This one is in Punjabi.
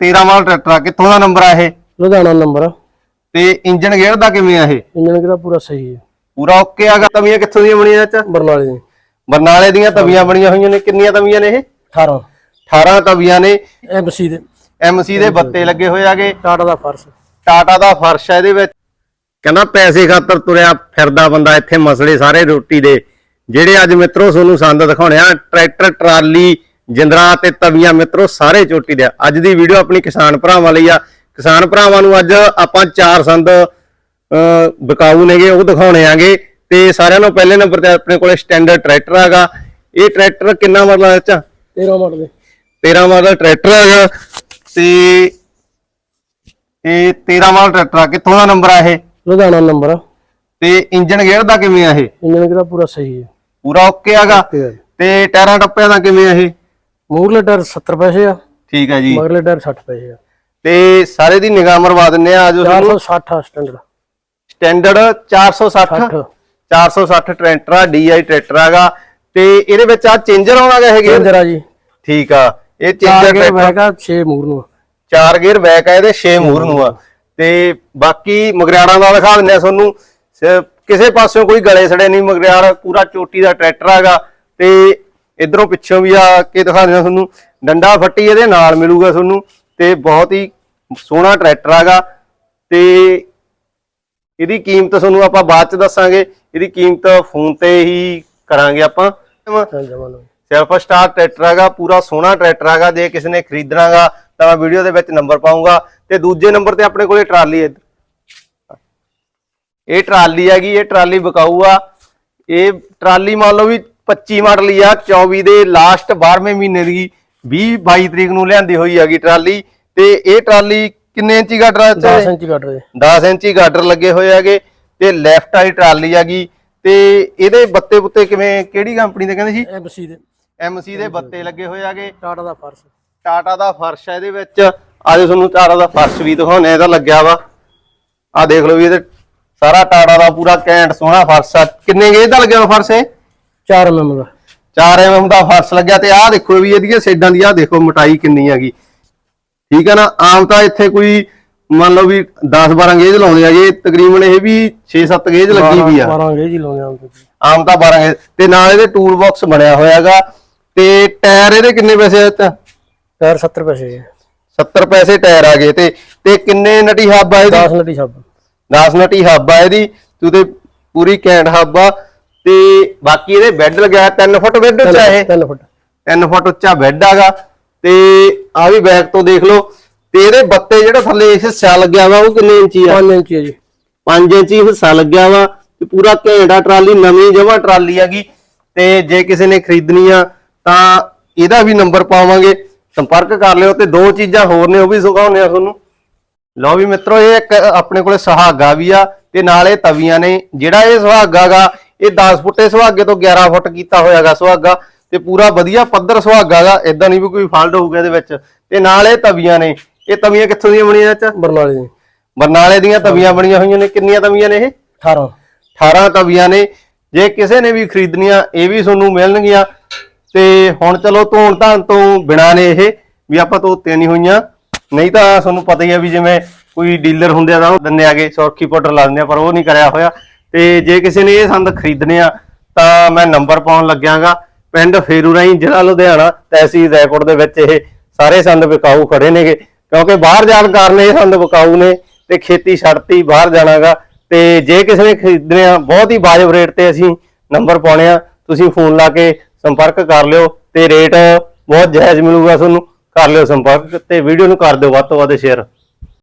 13 ਮਾਡਲ ਟਰੈਕਟਰ ਆ ਕਿੱਥੋਂ ਦਾ ਨੰਬਰ ਆ ਇਹ? ਲੁਧਿਆਣਾ ਨੰਬਰ ਤੇ ਇੰਜਨ ਗੇਅਰ ਦਾ ਕਿਵੇਂ ਆ ਇਹ? ਇੰਜਨ ਕਿਹੜਾ ਪੂਰਾ ਸਹੀ ਹੈ। ਪੂਰਾ ਓਕੇ ਆਗਾ ਤਵੀਆਂ ਕਿੱਥੋਂ ਦੀਆਂ ਬਣੀਆਂ ਚਾਚਾ ਬਰਨਾਲੇ ਦੀ ਬਰਨਾਲੇ ਦੀਆਂ ਤਵੀਆਂ ਬਣੀਆਂ ਹੋਈਆਂ ਨੇ ਕਿੰਨੀਆਂ ਤਵੀਆਂ ਨੇ ਇਹ? 18 18 ਤਵੀਆਂ ਨੇ। ਐਮਸੀ ਦੇ। ਐਮਸੀ ਦੇ ਬੱਤੇ ਲੱਗੇ ਹੋਏ ਆਗੇ ਟਾਟਾ ਦਾ ਫਰਸ਼। ਟਾਟਾ ਦਾ ਫਰਸ਼ ਹੈ ਇਹਦੇ ਵਿੱਚ। ਕਹਿੰਦਾ ਪੈਸੇ ਖਾਤਰ ਤੁਰਿਆ ਫਿਰਦਾ ਬੰਦਾ ਇੱਥੇ ਮਸਲੇ ਸਾਰੇ ਰੋਟੀ ਦੇ। ਜਿਹੜੇ ਅੱਜ ਮਿੱਤਰੋ ਤੁਹਾਨੂੰ ਸੰਦ ਦਿਖਾਉਣੇ ਆ ਟਰੈਕਟਰ ਟਰਾਲੀ ਜਿੰਦਰਾ ਤੇ ਤਵੀਆਂ ਮਿੱਤਰੋ ਸਾਰੇ ਚੋਟੀ ਦੇ। ਅੱਜ ਦੀ ਵੀਡੀਓ ਆਪਣੀ ਕਿਸਾਨ ਭਰਾਵਾਂ ਲਈ ਆ। ਕਿਸਾਨ ਭਰਾਵਾਂ ਨੂੰ ਅੱਜ ਆਪਾਂ ਚਾਰ ਸੰਦ ਵਿਕਾਊ ਨੇਗੇ ਉਹ ਦਿਖਾਉਣੇ ਆਗੇ। ਤੇ ਸਾਰਿਆਂ ਨੂੰ ਪਹਿਲੇ ਨੰਬਰ ਤੇ ਆਪਣੇ ਕੋਲੇ ਸਟੈਂਡਰਡ ਟਰੈਕਟਰ ਹੈਗਾ। ਇਹ ਟਰੈਕਟਰ ਕਿੰਨਾ ਮਾਡਲ ਹੈ ਚਾਚਾ 13 ਮਾਡਲ ਦੇ। 13 ਮਾਡਲ ਟਰੈਕਟਰ ਹੈਗਾ। ਤੇ ਇਹ 13 ਮਾਡਲ ਟਰੈਕਟਰ ਆ। ਕਿੱਥੋਂ ਦਾ ਨੰਬਰ ਆ ਇਹ? ਲੁਧਿਆਣਾ ਨੰਬਰ ਤੇ ਇੰਜਨ ਗੇਅਰ ਦਾ ਕਿਵੇਂ ਆ ਇਹ? ਇੰਜਨ ਕਿਹੜਾ ਪੂਰਾ ਸਹੀ ਹੈ। ਪੂਰਾ ਓਕੇ ਹੈਗਾ। ਤੇ ਟਾਇਰਾਂ ਟੱਪਿਆਂ ਦਾ ਕਿਵੇਂ ਆ ਇਹ? ਮੂਰਲੇ ਟਾਇਰ 70 ਪੈਸੇ ਆ ਠੀਕ ਹੈ ਜੀ। ਮਗਰਲੇ ਟਾਇਰ 60 ਪੈਸੇ ਆ। ਤੇ ਸਾਰੇ ਦੀ ਨਿਗਾਹ ਮਰਵਾ ਦਿੰਨੇ ਆ ਜੋ ਤੁਹਾਨੂੰ? 460 ਆ ਸਟੈਂਡਰਡ ਸਟੈਂਡਰਡ 460 60 460 ਟਰੈਕਟਰ ਆ ਡੀਆਈ ਟਰੈਕਟਰ ਹੈਗਾ। ਤੇ ਇਹਦੇ ਵਿੱਚ ਆ ਚੇਂਜਰ ਆਉਣਾਗਾ ਗੇਅਰ ਇੰਜਨ ਆ? ਜੀ। ਠੀਕ ਆ। ਇਹ ਚੇਂਜਰ ਟਰੈਕਟਰ ਬੈਗਾ 6 ਮੂਰ ਨੂੰ ਚਾਰ ਗੇਅਰ ਬੈਕ ਆ ਇਹਦੇ 6 ਮੂਹਰ ਨੂੰ ਆ। ਤੇ ਬਾਕੀ ਮਗਰਿਆੜਾਂ ਦਾ ਦਿਖਾ ਦਿੰਨੇ ਆ ਤੁਹਾਨੂੰ। ਕਿਸੇ ਪਾਸਿਓਂ ਕੋਈ ਗਲੇ ਸੜੇ ਨਹੀਂ ਮਗਰਿਆੜ ਪੂਰਾ ਚੋਟੀ ਦਾ ਟਰੈਕਟਰ ਹੈਗਾ। ਤੇ ਇਧਰੋਂ ਪਿੱਛੋਂ ਵੀ ਆ ਕੇ ਦਿਖਾ ਦਿੰਦੇ ਤੁਹਾਨੂੰ। ਡੰਡਾ ਫੱਟੀ ਇਹਦੇ ਨਾਲ ਮਿਲੂਗਾ ਤੁਹਾਨੂੰ ਤੇ ਬਹੁਤ ਹੀ ਸੋਹਣਾ ਟਰੈਕਟਰ ਹੈਗਾ ਤੇ ਇਹਦੀ ਕੀਮਤ ਤੁਹਾਨੂੰ ਆਪਾਂ ਬਾਅਦ ਚ ਦੱਸਾਂਗੇ। ਇਹਦੀ ਕੀਮਤ ਫੋਨ ਤੇ ਹੀ ਕਰਾਂਗੇ ਆਪਾਂ। ਸੈਲਫ ਸਟਾਰ ਟਰੈਕਟਰ ਹੈਗਾ ਪੂਰਾ ਸੋਹਣਾ ਟਰੈਕਟਰ ਹੈਗਾ ਜੇ ਕਿਸੇ ਨੇ ਖਰੀਦਣਾਗਾ ਤਾਂ ਮੈਂ ਵੀਡੀਓ ਦੇ ਵਿੱਚ ਨੰਬਰ ਪਾਉਂਗਾ ਤੇ ਦੂਜੇ ਨੰਬਰ ਤੇ ਆਪਣੇ ਕੋਲੇ ਟਰਾਲੀ ਹੈ। ਇਹ ਟਰਾਲੀ ਹੈਗੀ, ਇਹ ਟਰਾਲੀ ਵਿਕਾਊ ਆ। ਇਹ ਟਰਾਲੀ ਮੰਨ ਲਓ ਵੀ 25 ਮਾਡਲ ਹੀ ਆ 24 ਦੇ ਲਾਸਟ 12ਵੇਂ ਮਹੀਨੇ ਦੀ 20 22 ਤਰੀਕ ਨੂੰ ਲਿਆਂਦੀ ਹੋਈ ਹੈਗੀ ਟਰਾਲੀ। ਤੇ ਇਹ ਟਰਾਲੀ ਕਿੰਨੇ ਇੰਚੀ ਗਾਡਰ 10 ਇੰਚ ਰਹੇ 10 ਇੰਚੀ ਗਾਡਰ ਲੱਗੇ ਹੋਏ ਹੈਗੇ ਤੇ ਲੈਫਟ ਵਾਲੀ ਟਰਾਲੀ ਹੈਗੀ। ਤੇ ਇਹਦੇ ਬੱਤੇ ਬੁੱਤੇ ਕਿਵੇਂ ਕਿਹੜੀ ਕੰਪਨੀ ਦੇ ਕਹਿੰਦੇ ਸੀ? ਐਮਸੀ ਦੇ। ਐਮਸੀ ਦੇ ਬੱਤੇ ਲੱਗੇ ਹੋਏ ਆਗੇ ਟਾਟਾ ਦਾ ਫਰਸ਼। ਟਾਟਾ ਦਾ ਫਰਸ਼ ਹੈ ਇਹਦੇ ਵਿੱਚ। ਆਜੋ ਤੁਹਾਨੂੰ ਟਾਟਾ ਦਾ ਫਰਸ਼ ਵੀ ਦਿਖਾਉਣੇ ਇਹਦਾ ਲੱਗਿਆ ਵਾ। ਆ ਦੇਖ ਲਓ ਵੀ ਇਹਦੇ ਸਾਰਾ ਟਾਟਾ ਦਾ ਪੂਰਾ ਕੈਂਟ ਸੋਹਣਾ ਫਰਸ਼ ਆ। ਕਿੰਨੇ ਗੇਜ ਦਾ ਲੱਗਿਆ ਫਰਸ਼ ਇਹ? 4 mm ਦਾ। 4 ਐਮਐਮ ਦਾ ਫਰਸ਼ ਲੱਗਿਆ ਤੇ ਆਹ ਦੇਖੋ ਵੀ ਇਹਦੀਆਂ ਸੇਡਾਂ ਦੀ ਆਹ ਦੇਖੋ ਮੋਟਾਈ ਕਿੰਨੀ ਹੈਗੀ। ਠੀਕ ਹੈ ਨਾ? ਆਮ ਤਾਂ ਇੱਥੇ ਕੋਈ ਮੰਨ ਲਓ ਵੀ 10 12 ਗੇਜ ਲਾਉਂਦੇ ਆ ਜੇ ਤਕਰੀਬਨ ਇਹ ਵੀ 6-7 ਗੇਜ ਲੱਗੀ ਵੀ ਆ। 12 ਗੇਜ ਹੀ ਲਾਉਂਦੇ ਆਂ ਤੇ ਆਮ ਤਾਂ 12 ਗੇਜ। ਤੇ ਨਾਲ ਇਹਦੇ ਟੂਲ ਬਾਕਸ ਬਣਿਆ ਹੋਇਆ ਹੈਗਾ। ਤੇ ਟਾਇਰ ਇਹਦੇ ਕਿੰਨੇ ਪੈਸੇ ਆ 'ਚ? ਟਾਇਰ 70 ਪੈਸੇ ਹੈ 70 ਪੈਸੇ ਟਾਇਰ ਆ ਗਏ ਤੇ ਤੇ ਕਿੰਨੇ ਨਟੀ ਹੱਬ ਆ ਇਹਦੀ? 10 ਨਟੀ ਸਭ 10 ਨਟੀ ਹੱਬ ਆ ਇਹਦੀ। ਤੇ ਉਹਦੇ ਪੂਰੀ ਕੈਂਟ ਹੱਬ ਆ। ਤੇ ਬਾਕੀ ਇਹਦੇ ਬੈੱਡ ਲੱਗਿਆ 3 ਫੁੱਟ ਬੈੱਡ ਉੱਚਾ ਇਹ। 3 ਫੁੱਟ। 3 ਫੁੱਟ ਉੱਚਾ ਬੈੱਡ ਆਗਾ। ਤੇ ਆ ਵੀ ਬੈਕ ਤੋਂ ਦੇਖ ਲਓ। ਤੇ ਇਹਦੇ ਬੱਤੇ ਜਿਹੜਾ ਥੱਲੇ ਇਸ ਹਿੱਸਾ ਲੱਗਿਆ ਵਾ ਉਹ ਕਿੰਨੇ ਇੰਚੀ ਆ? 5 ਇੰਚ ਹੈ ਜੀ। 5 ਇੰਚੀ ਹਿੱਸਾ ਲੱਗਿਆ ਵਾ ਤੇ ਪੂਰਾ ਘੈਂਟਾ ਟਰਾਲੀ ਨਵੀਂ ਜਮਾ ਟਰਾਲੀ ਹੈਗੀ। ਤੇ ਜੇ ਕਿਸੇ ਨੇ ਖਰੀਦਣੀ ਆ ਤਾਂ ਇਹਦਾ ਵੀ ਨੰਬਰ ਪਾਵਾਂਗੇ। ਸੰਪਰਕ ਕਰ ਲਿਓ ਤੇ ਦੋ ਚੀਜ਼ਾਂ ਹੋਰ ਨੇ ਉਹ ਵੀ ਸੁਗਾਉਣੇ ਆ ਤੁਹਾਨੂੰ। ਲਓ ਵੀ ਮਿੱਤਰੋ ਇਹ ਇੱਕ ਆਪਣੇ ਕੋਲੇ ਸੁਹਾਗਾ ਵੀ ਆ ਤੇ ਨਾਲ ਇਹ ਤਵੀਆਂ ਨੇ। ਜਿਹੜਾ ਇਹ ਸੁਹਾਗਾ ਗਾ ਇਹ 10 ਫੁੱਟੇ ਸੁਹਾਗੇ ਤੋਂ 11 ਫੁੱਟ ਕੀਤਾ ਹੋਇਆਗਾ ਸੁਹਾਗਾ ਤੇ ਪੂਰਾ ਵਧੀਆ ਪੱਧਰ ਸੁਹਾਗਾ ਗਾ ਇਦਾਂ ਨਹੀਂ ਵੀ ਕੋਈ ਫਾਲਟ ਹੋਊਗਾ ਇਹਦੇ ਵਿੱਚ। ਤੇ ਨਾਲ ਇਹ ਤਵੀਆਂ ਨੇ। ਇਹ ਤਵੀਆਂ ਕਿੱਥੋਂ ਦੀਆਂ ਬਣੀਆਂ ਚਾਚਾ ਬਰਨਾਲੇ ਦੀ ਬਰਨਾਲੇ ਦੀਆਂ ਤਵੀਆਂ ਬਣੀਆਂ ਹੋਈਆਂ ਨੇ। ਕਿੰਨੀਆਂ ਤਵੀਆਂ ਨੇ ਇਹ? 18 18 ਤਵੀਆਂ ਨੇ। ਜੇ ਕਿਸੇ ਨੇ ਵੀ ਖਰੀਦਣੀਆਂ ਇਹ ਵੀ ਤੁਹਾਨੂੰ ਮਿਲਣਗੀਆਂ। ਤੇ ਹੁਣ ਚਲੋ ਧੋਣ ਧਾਨ ਤੋਂ ਬਿਨਾ ਨੇ ਇਹ ਵੀ ਆਪਾਂ ਧੋਤੀਆਂ ਨਹੀਂ ਹੋਈਆਂ। ਨਹੀਂ ਤਾਂ ਤੁਹਾਨੂੰ ਪਤਾ ਹੀ ਆ ਵੀ ਜਿਵੇਂ ਕੋਈ ਡੀਲਰ ਹੁੰਦੇ ਆ ਤਾਂ ਉਹ ਦਿੰਦੇ ਆਗੇ ਸੌਰਖੀ ਪਾਊਡਰ ਲਾ ਦਿੰਦੇ ਆ ਪਰ ਉਹ ਨਹੀਂ ਕਰਿਆ ਹੋਇਆ। ਤੇ ਜੇ ਕਿਸੇ ਨੇ ਇਹ ਸੰਦ ਖਰੀਦਣੇ ਆ, ਤਾਂ ਮੈਂ ਨੰਬਰ ਪਾਉਣ ਲੱਗਿਆਗਾ। ਪਿੰਡ ਫੇਰੂ ਰਾਈ ਜ਼ਿਲ੍ਹਾ ਲੁਧਿਆਣਾ, ਤਹਿਸੀਲ ਰੈਕੋਰਡ ਦੇ ਵਿੱਚ ਇਹ ਸਾਰੇ ਸੰਦ ਵਿਕਾਊ ਖੜੇ ਨੇਗੇ। ਕਿਉਂਕਿ ਬਾਹਰ ਜਾਣ ਕਾਰਨ ਇਹ ਸੰਦ ਵਿਕਾਊ ਨੇ ਤੇ ਖੇਤੀ ਛੱਡਤੀ, ਬਾਹਰ ਜਾਣਾਗਾ। ਤੇ ਜੇ ਕਿਸੇ ਨੇ ਖਰੀਦਣੇ ਆ, ਬਹੁਤ ਹੀ ਵਾਜਬ ਰੇਟ ਤੇ ਅਸੀਂ ਨੰਬਰ ਪਾਉਣੇ ਆ। ਤੁਸੀਂ ਫੋਨ ਲਾ ਕੇ ਸੰਪਰਕ ਕਰ ਲਿਓ ਤੇ ਰੇਟ ਬਹੁਤ ਜਾਇਜ਼ ਮਿਲੂਗਾ ਤੁਹਾਨੂੰ। ਕਰ ਲਿਓ ਸੰਪਰਕ ਤੇ ਵੀਡੀਓ ਨੂੰ ਕਰ ਦਿਓ ਵੱਧ ਤੋਂ ਵੱਧ ਸ਼ੇਅਰ